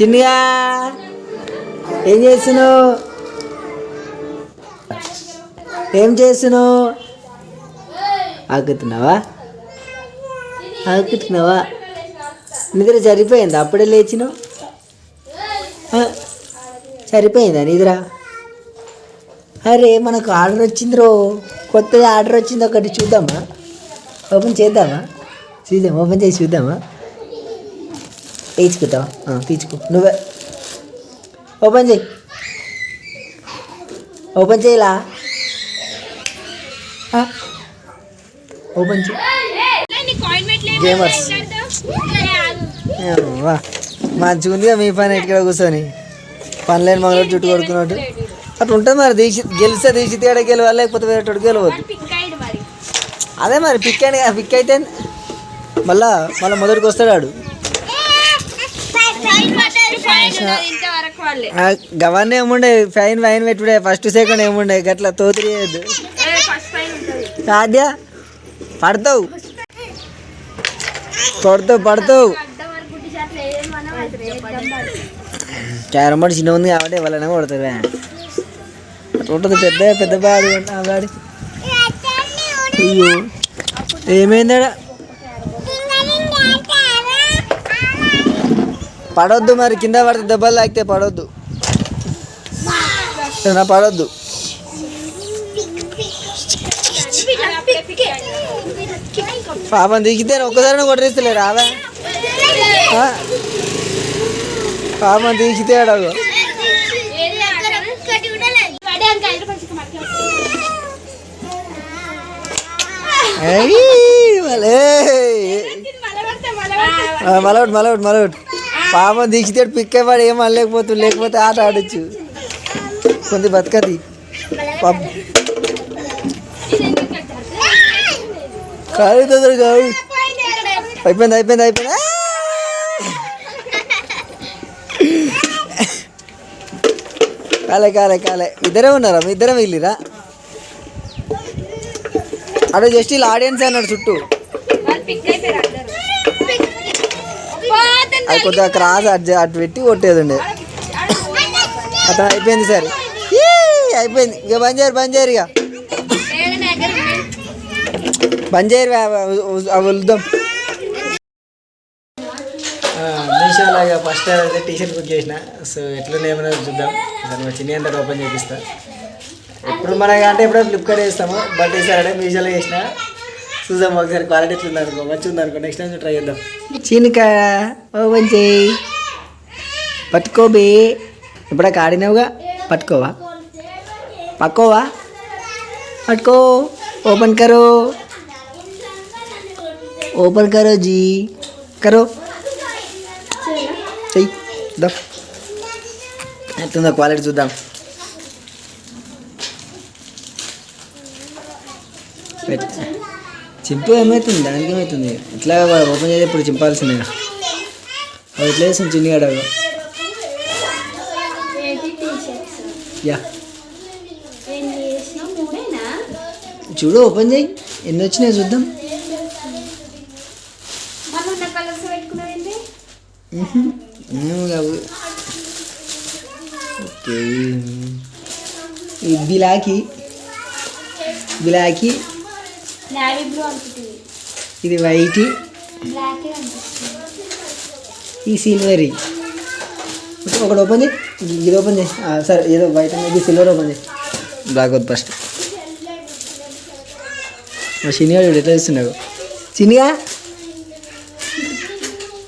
చిన్నగా. ఏం చేస్తున్నావు? ఏం చేస్తున్నావు? ఆకుతున్నావా ఆకుతున్నావా నిద్ర సరిపోయిందా? అప్పుడే లేచినావు? సరిపోయిందా నిద్ర? అరే మనకు ఆర్డర్ వచ్చింది రో కొత్తది ఆర్డర్ వచ్చింది ఒకటి చూద్దామా? ఓపెన్ చేద్దామా? చూద్దాం ఓపెన్ చేసి చూద్దామా? ఆ, తీర్చుకో నువ్వే. ఓపెన్ చేయి. ఓపెన్ చేయలా? ఓపెన్ చేయి. గేమర్స్ వా. మంచిగా ఉందిగా మీ పని ఇక్కడ కూర్చొని. పని లేని మగ చుట్టూ కొడుకున్నట్టు అట్లా ఉంటుంది మరి దీక్ష గెలిస్తే దీక్ష తేడ గెలవాలి లేకపోతే వేరేటోడు గెలవద్దు. అదే మరి పిక్ అయిన పిక్ అయితే మళ్ళా మళ్ళీ మొదటికి వస్తాడు ఆడు. ఆ, గవర్న ఏముండే? ఫైన్ ఫైన్ పెట్టుడే. ఫస్ట్ సెకండ్ ఏముండే? గట్లా తోతిరి చేయొద్దు సాధ్య పడతావు. పడతావు పడుతుంది క్యారం బోర్డు చిన్న ఉంది కాబట్టి వాళ్ళనే కొడతారు ఉంటుంది. పెద్ద పెద్ద బాడి ఆ బాడి. అయ్యో. ఏమైందాడా? పడొద్దు మరి కింద పడితే దెబ్బలు తాకితే పడొద్దు. పడొద్దు. పాపం దిగితే ఒక్కసారి కొట్టేస్తలే రాదా పాపం దిగితే అడగు. మలవట్ మలవట్ మలవట్. పాపం దిగితే పిక్క పడి ఏం అనలేకపోతు లేకపోతే ఆట ఆడచ్చు. కొంత బతకది. పాప కాదు తొందర కాదు. అయిపోయింది అయిపోయింది అయిపోయింది. కాలే కాలే కాలే. ఇద్దరే ఉన్నారా? మీ ఇద్దరే వెళ్ళిరా అక్కడ జస్ట్ ఇలా ఆడియన్స్ అన్నాడు చుట్టూ. అది కొద్దిగా క్రాస్ అటు అటు పెట్టి కొట్టేది ఉండే అతను అయిపోయింది సరే. ఈ, అయిపోయింది. ఇక బంద్ చేయరు బంద్ చేయరు ఇక. బంద్ చేయరు అవి వదులుదాం. మీషోలో ఇక ఫస్ట్ అయితే టీ షర్ట్ బుక్ చేసిన. సో ఎట్లా ఏమైనా చూద్దాం. దాన్ని మా చిన్న అంతా ఓపెన్ చేపిస్తా. ఎప్పుడు మనకి అంటే ఎప్పుడో ఫ్లిప్కార్ట్ చేస్తాము బట్ ఈసారి అంటే మీషోలో చేసిన. చూద్దాం ఒకసారి క్వాలిటీ ఎట్లుంది అనుకో మంచి ఉంది అనుకో నెక్స్ట్ టైం ట్రై చేద్దాం. చిన్నక ఓపెన్ చేయి పట్టుకోబే. ఇప్పుడే ఆడినావుగా? పట్టుకోవా? పక్కోవా? పట్టుకో. ఓపెన్ కరో. ఓపెన్ కరో జీ. కరో. చెయ్యి ఎట్లుందో క్వాలిటీ చూద్దాం. పెట్- చింపు ఏమవుతుంది దానికి ఏమవుతుంది ఇట్లా ఓపెన్ చేసి ఇప్పుడు చింపాల్సిందే. అది ఎట్లా వేసింది చిన్నగాడ యా. చూడు ఓపెన్ చేయి. ఎన్ని వచ్చినాయి చూద్దాం. ఓకే. ఈ బిలాకి. బిలాకి. నావీ బ్లూ అనుకుంటుంది ఇది వైట్ బ్లాక్ ఈ సిల్వరీ ఒకటి ఓపెన్ చేయి. ఇది ఓపెన్ చేయి. ఆ, సరే ఏదో వైట్ ఇది సిల్వర్ ఓపెన్ చేయి. బ్లాక్ వద్దు ఫస్ట్ చిన్నగా చూడు ఎట్లా చేస్తున్నావు చిన్నగా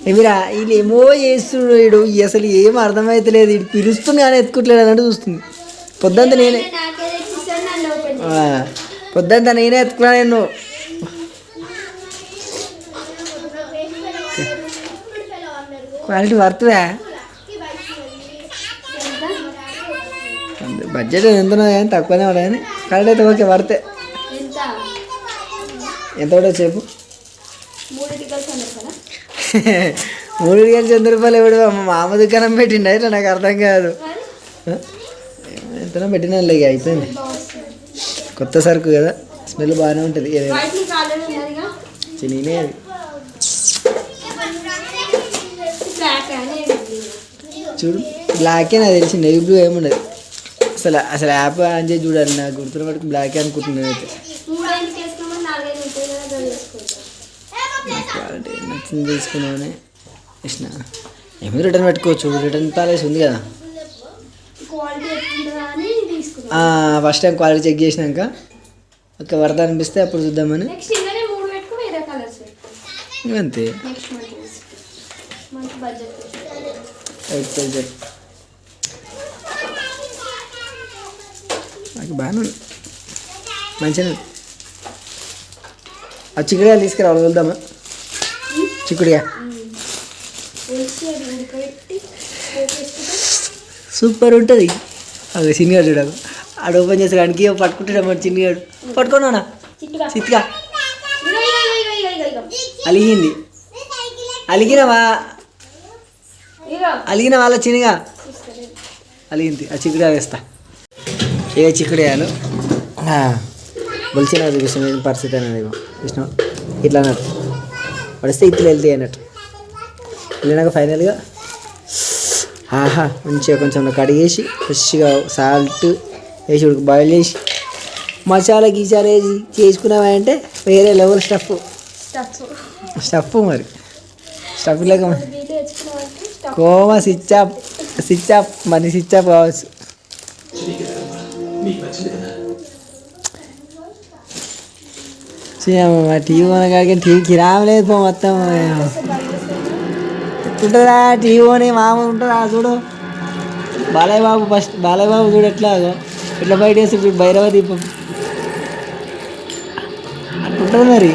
ఏమిరా వీళ్ళు ఏమో చేస్తున్నాడు అసలు ఏం అర్థమవుతలేదు వీడు పిలుస్తుంది కానీ ఎత్తుకోవట్లేదు అన్నట్టు చూస్తుంది. పొద్దంతా నేనే నాకే పొద్దంతా నేనే ఎత్తుకున్నా నేను క్వాలిటీ వర్త్వా? బడ్జెట్ ఎంత కానీ తక్కువనే ఉండదు కానీ క్వాలిటీ అయితే ఓకే వర్తే. ఎంత కూడా చెప్పు. మూడు కలిసి వంద రూపాయలు ఎవడు? మా మామ దుకాణం పెట్టిండు? అయితే నాకు అర్థం కాదు. ఆ? ఎంతనో పెట్టినా లేక అయిపోయింది. కొత్త సరుకు కదా. స్మెల్ బాగానే ఉంటుంది. ఏదైనా చిన్ననే అది. చూడు బ్లాకే నాకు తెలిసి నెవీ బ్లూ ఏముండదు అసలు అసలు యాప్ ఆన్ చేసి చూడాలి. నాకు గుర్తున్న మటుకు బ్లాకే అనుకుంటున్నాను అయితే. మూడేళ్ళకి క్వాలిటీ నచ్చింది తీసుకున్నామని ఇచ్చిన ఏమి రిటర్న్ పెట్టుకోవచ్చు? రిటర్న్ ప్యాలెస్ ఉంది కదా క్వాలిటీ ఎట్లుంటుందా అని తీసుకున్నాం ఫస్ట్ టైం క్వాలిటీ చెక్ చేసినాక ఒక వరద అనిపిస్తే అప్పుడు చూద్దామని. అంతే నాకు బాగానే ఉంది. మంచిగా. ఆ చిక్కుడుగా తీసుకురావాలి వెళ్దామా? చిక్కుడుగా సూపర్ ఉంటుంది. అది చిన్నగాడు చూడకు ఆడు ఓపెన్ చేసేదానికి పట్టుకుంటాడు మరి చిన్నగాడు పట్టుకున్నానా చిత్తుగా. అలిగింది. అలిగినవా? అలిగిన వాళ్ళ చిన్నగా? అలిగింది. ఆ చిక్కుడు వేస్తా. ఏ చిక్కుడు వేయాలి బొలిచిన ఏం పరిస్థితి అనేది చూసినాం ఇట్లా అన్నట్టు. పడిస్తే ఇట్లు వెళ్తాయి అన్నట్టు. వెళ్ళినాక ఫైనల్గా ఆహా మంచిగా కొంచెం కడిగేసి ఫ్రెష్గా సాల్ట్ వేసి ఉడక బాయిల్ చేసి మసాలా గీసాలు వేసి చేసుకున్నామంటే వేరే లెవెల్ స్టఫ్ స్టఫ్ మరి. స్టఫ్ లేక coma switch off switch off మరి స్విచ్ ఆఫ్ కావచ్చు. టీవీ మన కాడికి టీవీ కిరామ్ లేదు పో మొత్తం. ఎట్లుంటుందా టీవీ అని మామూలు ఉంటుందా? చూడు. బాలయ్య బాబు ఫస్ట్ బాలయ్య బాబు చూడు ఎట్లాగో ఇట్లా బయట వేసి భైరవ దీపం. అట్లుంటుంది మరి.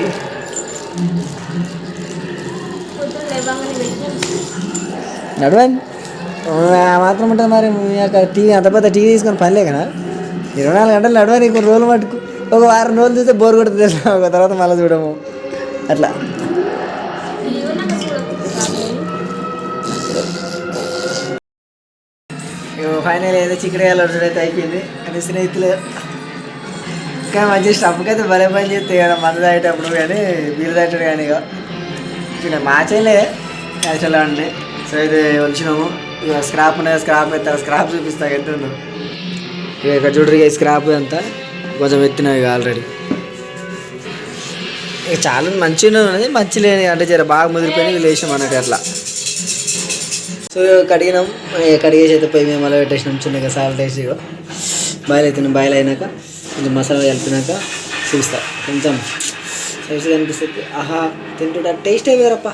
నడవండి. మాత్రం ఉంటుంది మరి. మీ యొక్క టీవీ అంత పెద్ద టీవీ తీసుకొని పనిలే కదా ఇరవై నాలుగు గంటలు నడవని కొన్ని రోజులు మట్టుకు. ఒక వారం రోజులు చూస్తే బోర్ కొడుతుంది ఒక తర్వాత మళ్ళీ చూడము. అట్లా. ఫైనల్ ఏదో చికెన్ వేయాలి అయితే అయిపోయింది. కానీ స్నేహితులు. ఇంకా మంచి స్టఫ్కి అయితే భలే పని చేస్తాయి కదా మందు తాగేటప్పుడు కానీ బీరు తాగేటప్పుడు కానీ ఇక చిన్న మార్చేలే యాక్చువల్గా అండి సో ఇది వచ్చినాము ఇక స్క్రాప్ ఉన్నది స్క్రాప్ ఎత్తారు స్క్రాప్ చూపిస్తా ఎంత ఇక ఇక్కడ చూడరు స్క్రాప్ అంతా. కొంచెం ఎత్తినా ఇక ఆల్రెడీ ఇక చాలా మంచిగా ఉన్నది. మంచి లేని అంటే జర బాగా ముదిరిపోయి లేచాం అన్నట్టు అట్లా. సో కడిగినాం. కడిగేసి అయితే పోయి మేము అలా పెట్టేసినాం. చిన్నగా సాల్ట్ వేసి బాయిల్ అవుతున్నాం బాయిల్ అయినాక కొంచెం మసాలా కలిపినాక చూపిస్తా. కొంచెం చూసి కనిపిస్తుంది ఆహా తింటుంటా టేస్ట్ వేరప్ప.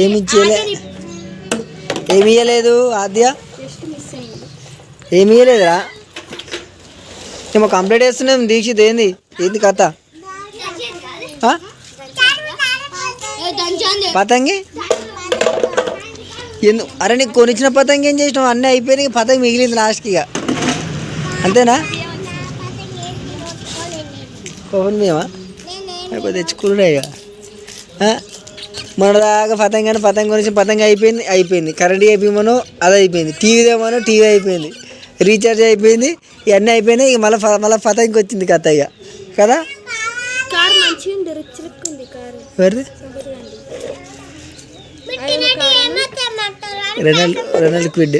ఏమి ఇచ్చేయలే ఏమి ఇయ్యలేదు ఆద్య. ఏమి ఇయ్యలేదురా. ఏమో కంప్లీట్ చేస్తున్నాం. దీక్షిత్ ఏంది? ఏంది కథ? పతంగి? ఎందు అరే నీకు కొనిచ్చిన పతంగి ఏం చేసినావు? అన్నీ అయిపోయినాయి పతంగి మిగిలింది లాస్ట్కి ఇక. అంతేనా? పవన్ మేమా? తెచ్చుకున్నాడే ఇక. ఆ? మొన్నదాకా పతంగి అని పతంగి కొనిచ్చి పతంగి అయిపోయింది అయిపోయింది. కరెంట్ అయిపోయిమనో అది అయిపోయింది. టీవీ దేమనో టీవీ అయిపోయింది. రీఛార్జ్ అయిపోయింది ఇవన్నీ అయిపోయినాయి ఇక మళ్ళీ మళ్ళీ పతంగి వచ్చింది కథ ఇక. కదా? ఎవరిది? Renault Renault Kwid.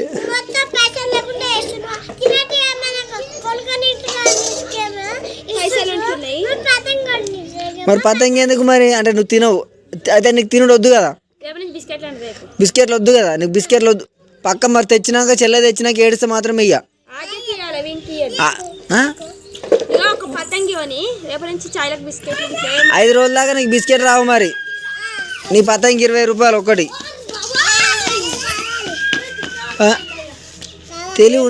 మరి పతంగి ఎందుకు మరి? అంటే నువ్వు తినవు. అయితే నీకు తినడు వద్దు కదా? బిస్కెట్లు అంటే రేపు. బిస్కెట్లు వద్దు కదా? నీకు బిస్కెట్లు వద్దు. పక్క మరి తెచ్చినాక చెల్లె తెచ్చినాక ఏడిస్తే మాత్రం ఇయ్య. ఐదు రోజుల దాకా నీకు బిస్కెట్ రావు మరి. నీ పతంగి ఇరవై రూపాయలు ఒకటి? తెలివి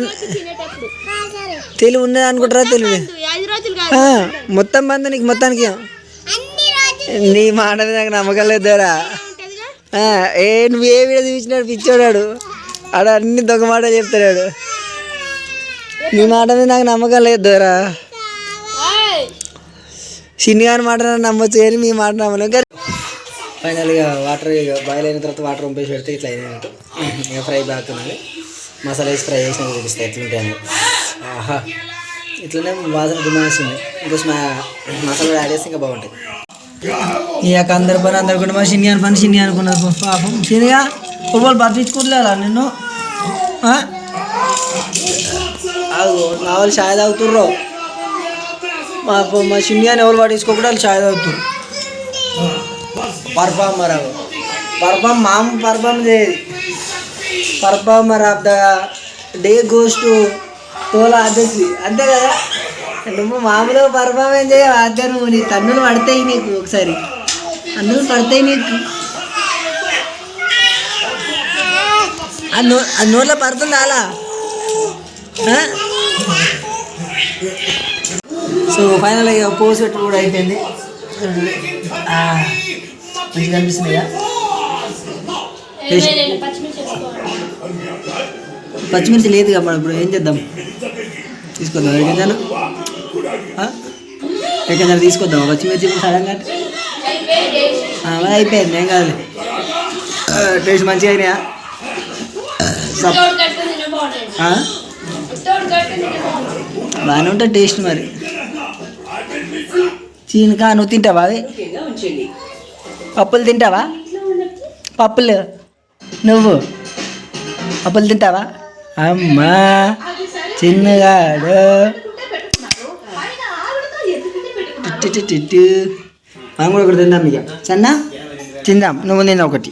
తెలివి ఉన్నది అనుకుంటారా తెలివి. మొత్తం బంద నీకు మొత్తానికి నీ మాట మీద నాకు నమ్మకం లేదురా ఏ నువ్వు ఏ వీడియో చూసినాడు పిచ్చోడాడు. ఆడ అన్ని దొంగ మాటలు చెప్తాడు నీ మాట మీద నాకు నమ్మకం లేదురా! చిన్నగాని మాట నమ్మొచ్చు కానీ మీ మాట నమ్మలేం. కానీ ఫైనల్గా వాటర్ ఇక బాయిల్ అయిన తర్వాత వాటర్ పంపేసి పెడితే ఇట్లా అయినట్టు. ఇక ఫ్రై బ్యాక్ మసాలా వేసి ఫ్రై చేసినా చూపిస్తాయి ఎట్లుంటాయి ఆహా. ఇట్లనే వాసన దుమాస్తుంది ఇంకా మసాలా యాడ్ చేస్తే ఇంకా బాగుంటాయి. ఇక అందరి పని అందరు కూడా మా చిన్ని పని చిన్ని అనుకున్నారు పాపం. చిన్నగా ఫుట్బాల్ పట్టించుకోలేదా నిన్ను. ఆ? నా వాళ్ళు షాయ్ తాగుతుర్రో. మా మా చిన్ని అని ఎవరు పట్టించుకోకుండా వాళ్ళు చాయ్ తాగుతుర్రు. పర్ఫార్మర్ పర్ఫామ్ మామ పర్ఫామ్ చేయదు performer of the day goes to తోల అధ్యక్షి అంతే కదా? నువ్వు మామూలుగా పర్ఫార్మెన్స్ చేయవు. అదే నువ్వు నీ తన్నులు పడతాయి నీకు ఒకసారి. అన్నులు పడతాయి నీకు. ఆ నో ఆ నోట్లో పడుతుంది అలా? సో ఫైనల్ ఇక పోస్ పెట్టు కూడా అయిపోయింది. మంచిగా ఏమైనా పచ్చిమిర్చి లేదు కదా మనం ఇప్పుడు ఏం చేద్దాం? తీసుకొద్దాం ఎక్కడికైనా ఎక్కడికైనా తీసుకొద్దాం పచ్చిమిర్చి ఇప్పుడు సడన్గా అయిపోయింది ఏం కాదు టేస్ట్ మంచిగా అయినాయా? బాగానే ఉంటుంది టేస్ట్ మరి. చీనకా నువ్వు తింటావా అవి పప్పులు తింటావా? పప్పులు. నువ్వు. పప్పులు తింటావా? అమ్మా చిన్నగాడు. మనం కూడా ఒకటి తిందాం ఇక. సన్నా? తిందాం. నువ్వు తిందా ఒకటి.